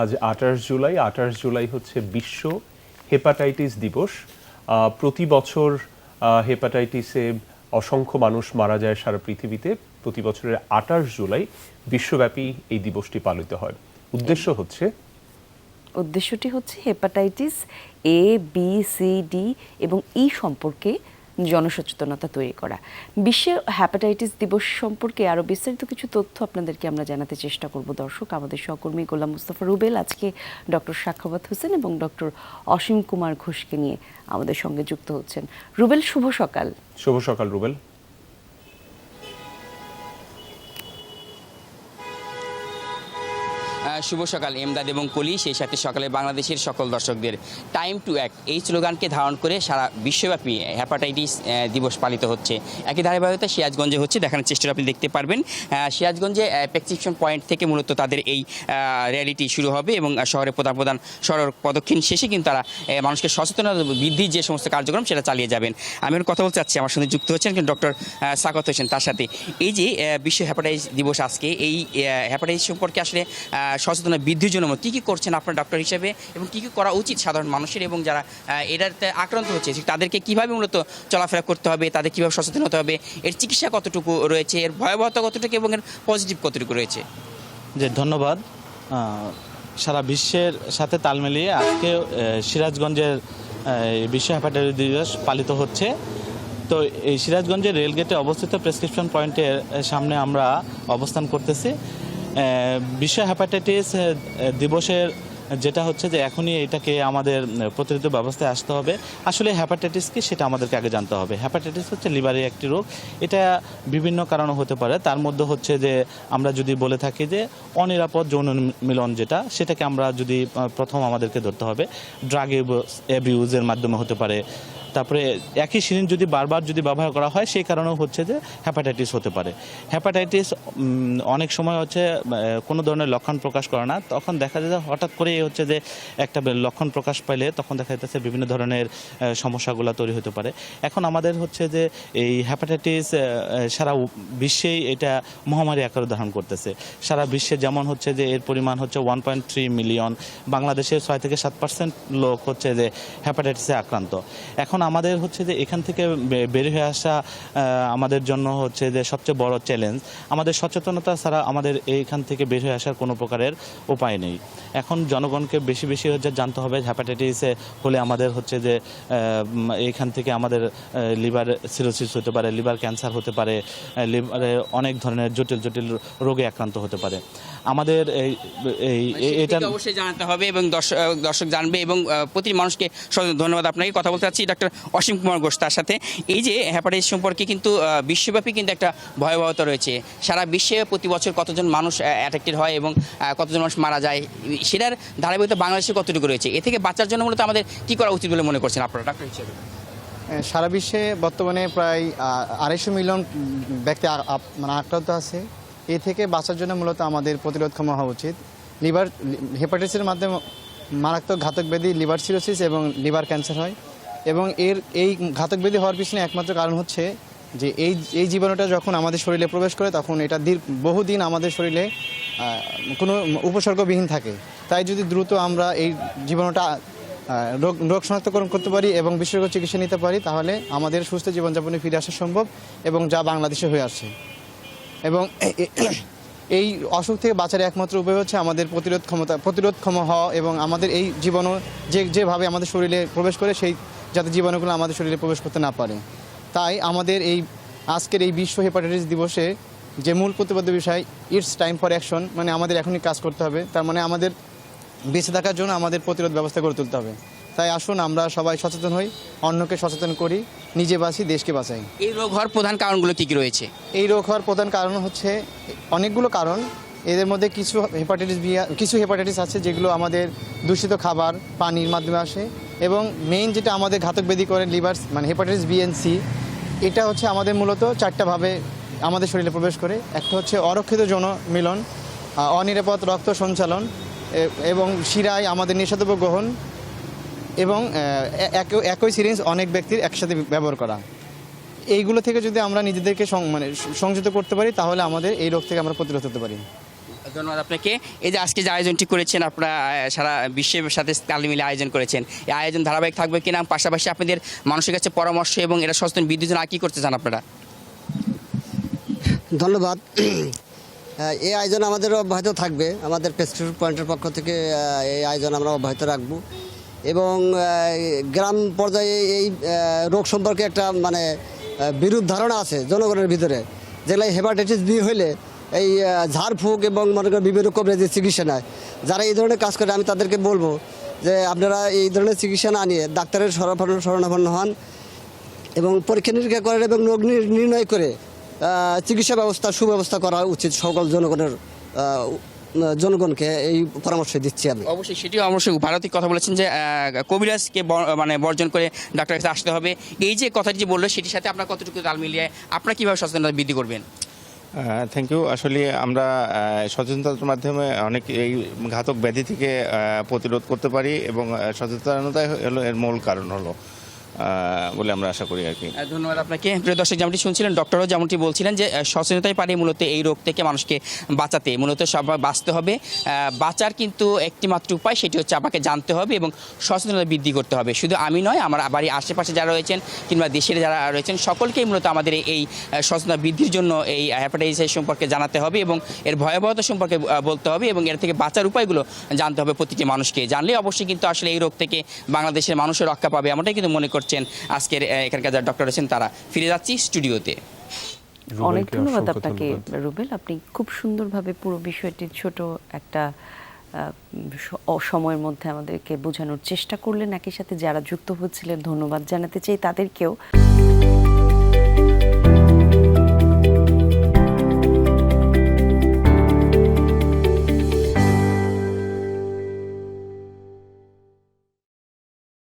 আজ আঠাশ জুলাই। আঠাশ জুলাই হচ্ছে বিশ্ব হেপাটাইটিস দিবস। প্রতি বছর হেপাটাইটিসে অসংখ্য মানুষ মারা যায় সারা পৃথিবীতে। প্রতি বছরের আঠাশ জুলাই বিশ্বব্যাপী এই দিবসটি পালিত হয়। উদ্দেশ্য হচ্ছে? উদ্দেশ্যটি হচ্ছে hepatitis A, B, C, D এবং ই সম্পর্কে জনসচেতনতা তৈরি করা। বিশ্ব হ্যাপাটাইটিস দিবস সম্পর্কে আরও বিস্তারিত কিছু তথ্য আপনাদেরকে আমরা জানাতে চেষ্টা করব। দর্শক, আমাদের সহকর্মী গোলাম মুস্তফা রুবেল, আজকে ডক্টর সাক্ষাবাত হোসেন এবং ডক্টর অসীম কুমার ঘোষকে নিয়ে আমাদের সঙ্গে যুক্ত হচ্ছেন। রুবেল, শুভ সকাল। শুভ সকাল রুবেল। শুভ সকাল, এমদাদ এবং কলি। সেই সাথে সকালে বাংলাদেশের সকল দর্শকদের টাইম টু অ্যাক্ট এই স্লোগানকে ধারণ করে সারা বিশ্বব্যাপী হ্যাপাটাইটিস দিবস পালিত হচ্ছে। একই ধারাবাহিকতা সিরাজগঞ্জে হচ্ছে, দেখানোর চেষ্টা আপনি দেখতে পারবেন। সিরাজগঞ্জে প্রেসক্রিপশন পয়েন্ট থেকে মূলত তাদের এই র্যালিটি শুরু হবে এবং শহরের প্রধান প্রধান সড়ক প্রদক্ষিণ শেষে কিন্তু তারা মানুষকে সচেতনতা বৃদ্ধির যে সমস্ত কার্যক্রম, সেটা চালিয়ে যাবেন। আমি কথা বলতে চাচ্ছি, আমার সঙ্গে যুক্ত হচ্ছেন কিন্তু ডক্টর সাকত হোসেন। তার সাথে এই যে বিশ্ব হ্যাপাটাইটিস দিবস আজকে, এই হ্যাপাটাইটিস সম্পর্কে আসলে আহ, সচেতনতা বৃদ্ধির জন্য কী কী করছেন আপনার ডক্টর হিসেবে এবং কী কী করা উচিত সাধারণ মানুষের এবং যারা এটাতে আক্রান্ত হচ্ছে? তাদেরকে কীভাবে মূলত চলাফেরা করতে হবে? তাদের কীভাবে সচেতন হতে হবে? এর চিকিৎসা কতটুকু রয়েছে? এর ভয়াবহতা কতটুকু এবং এর পজিটিভ কতটুকু রয়েছে? যে ধন্যবাদ। সারা বিশ্বের সাথে তাল মিলিয়ে আজকে সিরাজগঞ্জের বিশ্ব হ্যাপাটাইটিস দিবস পালিত হচ্ছে। তো এই সিরাজগঞ্জের রেলগেটে অবস্থিত প্রেসক্রিপশন পয়েন্টের সামনে আমরা অবস্থান করতেছি। বিশ্ব হ্যাপাটাইটিস দিবসের যেটা হচ্ছে যে এখনই এটাকে আমাদের প্রতিরোধ ব্যবস্থায় আসতে হবে। আসলে হ্যাপাটাইটিস কি সেটা আমাদেরকে আগে জানতে হবে। হ্যাপাটাইটিস হচ্ছে লিভারের একটি রোগ। এটা বিভিন্ন কারণে হতে পারে। তার মধ্যে হচ্ছে যে আমরা যদি বলে থাকি যে অনিরাপদ যৌন মিলন যেটা, সেটাকে আমরা যদি প্রথম আমাদেরকে ধরতে হবে। ড্রাগ অ্যাবিউজের মাধ্যমে হতে পারে। তারপরে একই সিরিঞ্জ যদি বারবার যদি ব্যবহার করা হয়, সেই কারণেও হচ্ছে যে হ্যাপাটাইটিস হতে পারে। হ্যাপাটাইটিস অনেক সময় হচ্ছে কোনো ধরনের লক্ষণ প্রকাশ করে না। তখন দেখা যায় হঠাৎ করেই হচ্ছে যে একটা লক্ষণ প্রকাশ পাইলে তখন দেখা যাচ্ছে বিভিন্ন ধরনের সমস্যাগুলো তৈরি হতে পারে। এখন আমাদের হচ্ছে যে এই হ্যাপাটাইটিস সারা বিশ্বেই এটা মহামারী আকার ধারণ করতেছে। সারা বিশ্বে যেমন হচ্ছে যে এর পরিমাণ হচ্ছে ওয়ান পয়েন্ট থ্রি মিলিয়ন বাংলাদেশের ছয় থেকে সাত পার্সেন্ট লোক হচ্ছে যে হ্যাপাটাইটিসে আক্রান্ত। এখন আমাদের হচ্ছে যে এখান থেকে বের হয়ে আসা আমাদের জন্য হচ্ছে যে সবচেয়ে বড় চ্যালেঞ্জ আমাদের সচেতনতা ছাড়া আমাদের এইখান থেকে বের হয়ে আসার কোনো প্রকারের উপায় নেই। এখন জনগণকে বেশি বেশি হচ্ছে জানতে হবে হ্যাপাটাইটিসে হলে আমাদের হচ্ছে যে এইখান থেকে আমাদের লিভার সিরোসিস হতে পারে লিভার ক্যান্সার হতে পারে লিভারে অনেক ধরনের জটিল জটিল রোগে আক্রান্ত হতে পারে। আমাদের এই এই এটা অবশ্যই জানাতে হবে এবং দর্শক জানবে এবং প্রতি মানুষকে ধন্যবাদ আপনাকে। কথা বলতে চাচ্ছি ডক্টর অসীম কুমার ঘোষ তার সাথে। এই যে হ্যাপাটাইটিস সম্পর্কে কিন্তু বিশ্বব্যাপী কিন্তু একটা ভয়াবহতা রয়েছে। সারা বিশ্বে প্রতি বছর কতজন মানুষ অ্যাট্রাক্টেড হয় এবং কতজন মানুষ মারা যায়? সেটার ধারাবাহিকতা বাংলাদেশে কতটুকু রয়েছে? এ থেকে বাঁচার জন্য মূলত আমাদের কি করা উচিত বলে মনে করছেন আপনারা? ডাক্তার হিসেবে। সারা বিশ্বে বর্তমানে প্রায় আড়াইশো মিলিয়ন ব্যক্তি মানে আক্রান্ত আছে। এ থেকে বাঁচার জন্য মূলত আমাদের প্রতিরোধক্ষম হওয়া উচিত। লিভার হেপাটাইটিসের মাধ্যমে মারাত্মক ঘাতক ব্যাধি, লিভার সিরোসিস এবং লিভার ক্যান্সার হয়। এবং এর এই ঘাতক ব্যাধি হওয়ার পিছনে একমাত্র কারণ হচ্ছে যে এই এই জীবাণুটা যখন আমাদের শরীরে প্রবেশ করে, তখন এটা বহুদিন আমাদের শরীরে কোনো উপসর্গবিহীন থাকে। তাই যদি দ্রুত আমরা এই জীবাণুটা রোগ রোগ শনাক্তকরণ করতে পারি এবং বিশেষজ্ঞ চিকিৎসা নিতে পারি, তাহলে আমাদের সুস্থ জীবনযাপনে ফিরে আসা সম্ভব এবং যা বাংলাদেশে হয়ে আসছে। এবং এই অসুখ থেকে বাঁচার একমাত্র উপায় হচ্ছে আমাদের প্রতিরোধ ক্ষমতা প্রতিরোধ প্রতিরোধক্ষম হওয়া এবং আমাদের এই জীবাণু যে, যেভাবে আমাদের শরীরে প্রবেশ করে, সেই যাতে জীবাণুগুলো আমাদের শরীরে প্রবেশ করতে না পারে। তাই আমাদের এই আজকের এই বিশ্ব হেপাটাইটিস দিবসে যে মূল প্রতিপাদ্য বিষয় ইটস টাইম ফর অ্যাকশন মানে আমাদের এখনই কাজ করতে হবে। তার মানে আমাদের বেঁচে থাকার জন্য আমাদের প্রতিরোধ ব্যবস্থা গড়ে তুলতে হবে। তাই আসুন আমরা সবাই সচেতন হই অন্যকে সচেতন করি নিজে বাঁচি দেশকে বাঁচাই। এই রোগ হওয়ার প্রধান কারণগুলো কি কি রয়েছে? এই রোগ হওয়ার প্রধান কারণ হচ্ছে অনেকগুলো কারণ। এদের মধ্যে কিছু হেপাটাইটিস বি কিছু হেপাটাইটিস আছে যেগুলো আমাদের দূষিত খাবার পানির মাধ্যমে আসে। এবং মেইন যেটা আমাদের ঘাতক ব্যাধি করে লিভার মানে হেপাটাইটিস বি সি এটা হচ্ছে আমাদের মূলত চারটাভাবে আমাদের শরীরে প্রবেশ করে। একটা হচ্ছে অরক্ষিত যৌন মিলন অনিরাপদ রক্ত সঞ্চালন এবং শিরায় আমাদের নিষেধাজ্ঞা গ্রহণ, এবং একই- সিরিঞ্জ অনেক ব্যক্তির একসাথে ব্যবহার করা। এইগুলো থেকে যদি আমরা নিজেদেরকে মানে সংযত করতে পারি, তাহলে আমাদের এই রোগ থেকে আমরা প্রতিরোধ হতে পারি। ধন্যবাদ আপনাকে। এই যে আজকে যে আয়োজনটি করেছেন আপনারা সারা বিশ্বের সাথে তাল মিলে আয়োজন করেছেন। এই আয়োজন ধারাবাহিক থাকবে কিনা পাশাপাশি আপনাদের মানুষের কাছে পরামর্শ এবং এটা সচেতন বিদ্যুৎ কি করতে চান আপনারা? ধন্যবাদ। এই আয়োজন আমাদের অব্যাহত থাকবে। আমাদের পেস্টিফিক পয়েন্টের পক্ষ থেকে এই আয়োজন আমরা অব্যাহত রাখব। এবং গ্রাম পর্যায়ে এই রোগ সম্পর্কে একটা মানে বিরূপ ধারণা আছে জনগণের ভিতরে। যেগুলো হেপাটাইটিস বি হইলে এই ঝাড়ফুঁক এবং মনে করেন বিভিন্ন কবরেজের চিকিৎসা নেয়, যারা এই ধরনের কাজ করে, আমি তাদেরকে বলব যে আপনারা এই ধরনের চিকিৎসা না নিয়ে ডাক্তারের শরণাপন্ন হন এবং পরীক্ষা নিরীক্ষা করেন এবং রোগ নির্ণয় করে চিকিৎসা ব্যবস্থা, সুব্যবস্থা করা উচিত সকল জনগণের জনগণকে এই পরামর্শ দিচ্ছি আমি। অবশ্যই, সেটিও অবশ্যই ভারতী কথা বলেছেন যে কবিরাজকে মানে বর্জন করে ডাক্তারের কাছে আসতে হবে। এই যে কথাটি যে বলল, সেটির সাথে আপনার কতটুকু তাল মিলিয়ে, আপনারা কীভাবে সচেতনতা বৃদ্ধি করবেন? থ্যাংক ইউ আসলে আমরা সচেতনতার মাধ্যমে অনেক এই ঘাতক ব্যাধি থেকে প্রতিরোধ করতে পারি এবং সচেতনতাই হলো এর মূল কারণ হলো। বলে আমরা আশা করি আর কি। ধন্যবাদ আপনাকে। প্রিয় দর্শক, যেমনটি শুনছিলেন, ডক্টরও যেমনটি বলছিলেন যে সচেতনতাই পারে মূলত এই রোগ থেকে মানুষকে বাঁচাতে। মূলত সবাই বাঁচতে হবে। বাঁচার কিন্তু একটি মাত্র উপায়, সেটি হচ্ছে আমাকে জানতে হবে এবং সচেতনতা বৃদ্ধি করতে হবে। শুধু আমি নয়, আমার বাড়ির আশেপাশে যারা রয়েছেন কিংবা দেশের যারা রয়েছেন, সকলকেই মূলত আমাদের এই- সচেতনতা বৃদ্ধির জন্য এই হ্যাপাটাইটিস সম্পর্কে জানাতে হবে এবং এর ভয়াবহতা সম্পর্কে বলতে হবে এবং এর থেকে বাঁচার উপায়গুলো জানতে হবে প্রতিটি মানুষকে। জানলে অবশ্যই কিন্তু আসলে এই রোগ থেকে বাংলাদেশের মানুষের রক্ষা পাবে, এমনটাই কিন্তু মনে করছেন আজকের এখানকার যারা ডক্টর আছেন তারা। ফিরে যাচ্ছি স্টুডিওতে। অনেক ধন্যবাদ আপনাকে রুবেল। আপনি খুব সুন্দরভাবে পুরো বিষয়টির ছোট একটা সময়ের মধ্যে আমাদেরকে বোঝানোর চেষ্টা করলেন। একই সাথে যারা যুক্ত হচ্ছিলেন ধন্যবাদ জানাতে চাই তাদেরকেও।